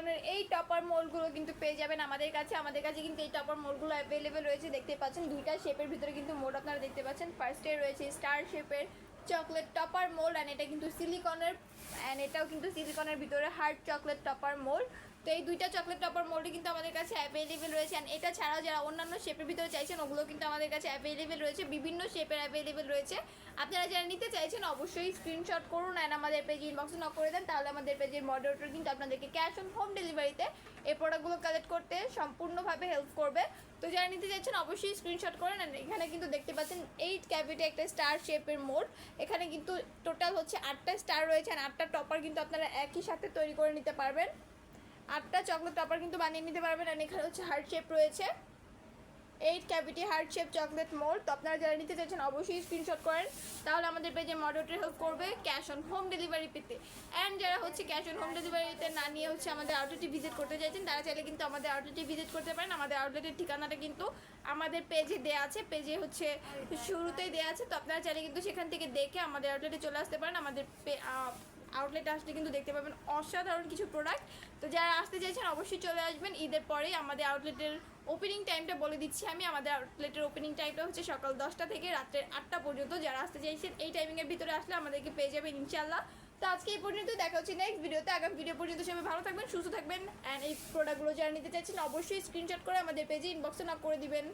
সিলিকনের এই টপার মোলগুলো কিন্তু পেয়ে যাবেন আমাদের কাছে। আমাদের কাছে কিন্তু এই টপার মোলগুলো অ্যাভেলেবেল রয়েছে, দেখতে পাচ্ছেন দুইটা শেপের ভিতরে কিন্তু মোড আপনারা দেখতে পাচ্ছেন। ফার্স্টে রয়েছে স্টার শেপের চকলেট টপার মোল্ড অ্যান্ড এটা কিন্তু সিলিকনের অ্যান্ড এটাও কিন্তু সিলিকনের ভিতরে হার্ড চকলেট টপার মোল্ড তো এই দুইটা চকলেট টপার মোল্ডই কিন্তু আমাদের কাছে অ্যাভেলেবেল রয়েছে। অ্যান্ড এটা ছাড়াও যারা অন্যান্য শেপের ভিতরে চাইছেন, ওগুলো কিন্তু আমাদের কাছে অ্যাভেলেবেল রয়েছে। বিভিন্ন শেপের অ্যাভেলেবেল রয়েছে। আপনারা যারা নিতে চাইছেন, অবশ্যই স্ক্রিনশট করুন অ্যান্ড আমাদের পেজে ইনবক্সে নক করে দেন। তাহলে আমাদের পেজের মডারেটর কিন্তু আপনাদেরকে ক্যাশ অন হোম ডেলিভারিতে এই প্রোডাক্টগুলো কালেক্ট করতে সম্পূর্ণভাবে হেল্প করবে। তো যারা নিতে চাইছেন, অবশ্যই স্ক্রিনশট করেন। এখানে কিন্তু দেখতে পাচ্ছেন এইট ক্যাভিটি একটা স্টার শেপের মোড এখানে কিন্তু টোটাল হচ্ছে আটটা স্টার রয়েছে। আর টপার কিন্তু আপনারা একই সাথে তৈরি করে নিতে পারবেন। আটটা চকলেট টপার কিন্তু বানিয়ে নিতে পারবেন আর এখানে হচ্ছে হার্ট শেপ রয়েছে। Eight cavity heart shape chocolate mould তো আপনারা যারা নিতে চাইছেন অবশ্যই স্ক্রিনশট করেন। তাহলে আমাদের পেজে মডেলটা হেল্প করবে ক্যাশ অন হোম ডেলিভারি পেতে। অ্যান্ড যারা হচ্ছে ক্যাশ অন হোম ডেলিভারিতে না নিয়ে হচ্ছে আমাদের আউটলেটটি ভিজিট করতে চাইছেন, তারা চাইলে কিন্তু আমাদের আউটলেটটি ভিজিট করতে পারেন। আমাদের আউটলেটের ঠিকানাটা কিন্তু আমাদের পেজে দেওয়া আছে। পেজে হচ্ছে শুরুতেই দেওয়া আছে। তো আপনারা চাইলে কিন্তু সেখান থেকে দেখে আমাদের আউটলেটে চলে আসতে পারেন। আমাদের আউটলেটে আসলে কিন্তু দেখতে পাবেন অসাধারণ কিছু প্রোডাক্ট তো যারা আসতে চাইছেন অবশ্যই চলে আসবেন। ঈদের পরেই আমাদের আউটলেটের ওপেনিং টাইমটা বলে দিচ্ছি আমি। আমাদের আউটলেটের ওপেনিং টাইমটা হচ্ছে সকাল দশটা থেকে রাত্রের আটটা পর্যন্ত। যারা আসতে চাইছেন, এই টাইমিংয়ের ভিতরে আসলে আমাদেরকে পেয়ে যাবেন ইনশাল্লাহ তো আজকে এই পর্যন্ত দেখা হচ্ছে নেক্সট ভিডিওতে আগামী ভিডিও পর্যন্ত সবাই ভালো থাকবেন, সুস্থ থাকবেন। অ্যান্ড এই প্রোডাক্টগুলো যারা নিতে চাইছেন, অবশ্যই স্ক্রিনশট করে আমাদের পেজে ইনবক্সে না করে দিবেন।